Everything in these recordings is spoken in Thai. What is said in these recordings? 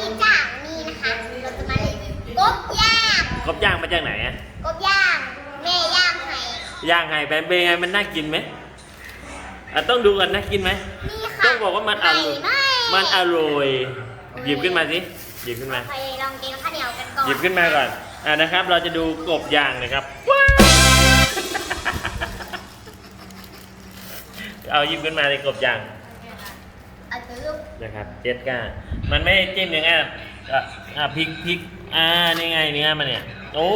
ดีจ้าวันนี้นะคะเราจะมารีวิวกบย่างกบย่างมาจากไหนอะกบย่างแม่ย่างให้ย่างไงเป็นเป็นไงมันน่ากินไหมอะต้องดูกันน่ากินไหมนี่ค่ะต้องบอกว่ามันอร่อยไหมันอร่อยหยิบขึ้นมาสิหยิบขึ้นมาโอเคลองกินข้าวเหนียวกันก่อนหยิบขึ้นมาก่อนอะนะครับ เราจะดูกบย่างนะครับเอาหยิบขึ้นมาเลยกบย่างเอาตื้อ นะครับเจ็ดก้ามันไม่จิ้มอย่างงี้นอะอะพริกพริกอ่านี่ไงเนื้อมันเนี่ย โอ้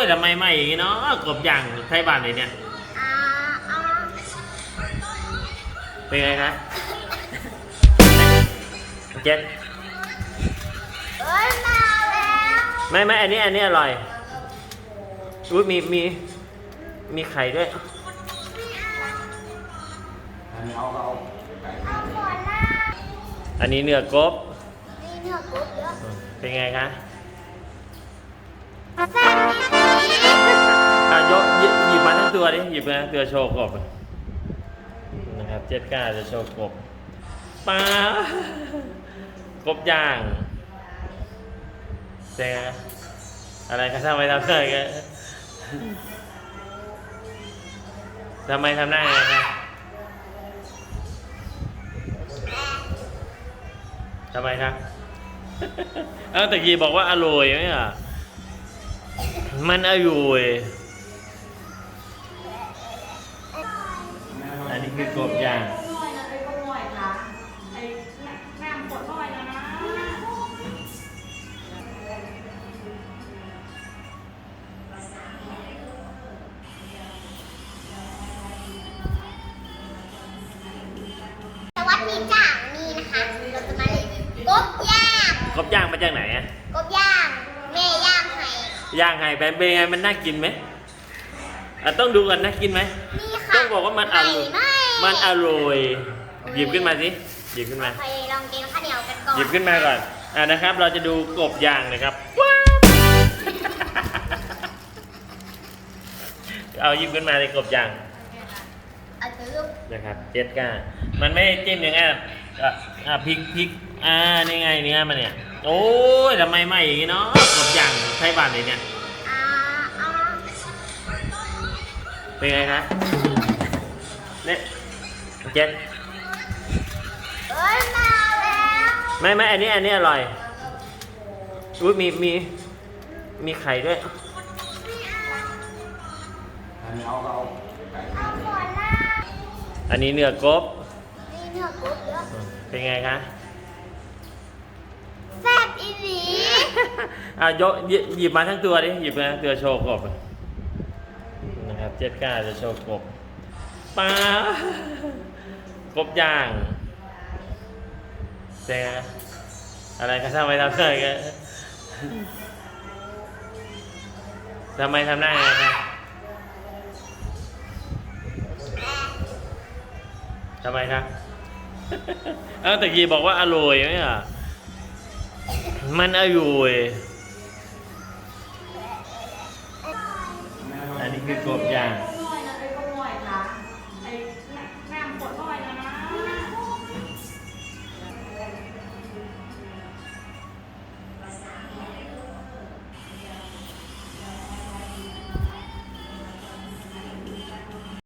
ยทำไมไม่อย่างงี้เนาะกบอย่างไทยบ้านเลยเนี่ยอ่าเอาเป็นไงครับเจ็ดเอ้ยมาแล้วไม่ไม่อันนี้อันนี้อร่อยอุ้ยมีมีมีไข่ด้วย เอาหมดละ อันนี้เนื้อกบ นี่เนื้อกบเยอะอืมเป็นไงคะแซ่บดีอะยกหยิบหยิบมาทั้งตัวดิหยิบมาทั้งตัวโชว์กบนะครับเจ็ดก้าจะโชว์กบปลากบย่างเป็นไงอะไรคะทำไมทำได้กันทำไมทำได้ไงคะ ทำไมครับเอ้าตะกี้บอกว่าอร่อยไหมอะ มันอร่อยอันนี้คือกบย่าง กบย่างมาจากไหนอะกบย่างแม่ย่างให้ย่างไงเป็นเป็นไงมันน่ากินไหมอะต้องดูกันน่ากินไหมนี่ค่ะต้องบอกว่ามันอร่อยไหมันอร่อยหยิบขึ้นมาสิหยิบขึ้นมาโอเคลองกินข้าวเหนียวกันก่อนหยิบขึ้นมาก่อนอะนะครับ เราจะดูกบย่างนะครับเอาหยิบขึ้นมาเลยกบย่างเอาตื้อนะครับเจ็ดก้า มันไม่จิ้มอย่างงี้นอะอะพริกพริกอ่านี่ไงเนื้อมันเนี่ย โอ้ยทำไมไม่อย่างงี้เนาะกบย่างไทยบ้านเลยเนี่ย อ่าเอาเป็นไงครับเนี่ยเจ็ดเอ้ยมาแล้วไม่ไม่อันนี้อันนี้อร่อยอุ้ยมีมีมีไข่ด้วยเอาหมดละอันนี้เนื้อกบนี่เนื้อกบเยอะอืมเป็นไงคะแซ่บ อีหลีอะยกหยิบมาทั้งตัวดิหยิบมาทั้งตัวโชว์กบนะครับเจ็ดก้าจะโชว์กบปลากบย่างเป็นไงอะไรคะทำไมทำได้กันทำไมทำได้ไงคะทำไมครับ เอ้าตะกี้บอกว่าอร่อยไหมอะ มันอร่อยอันนี้คือกบย่าง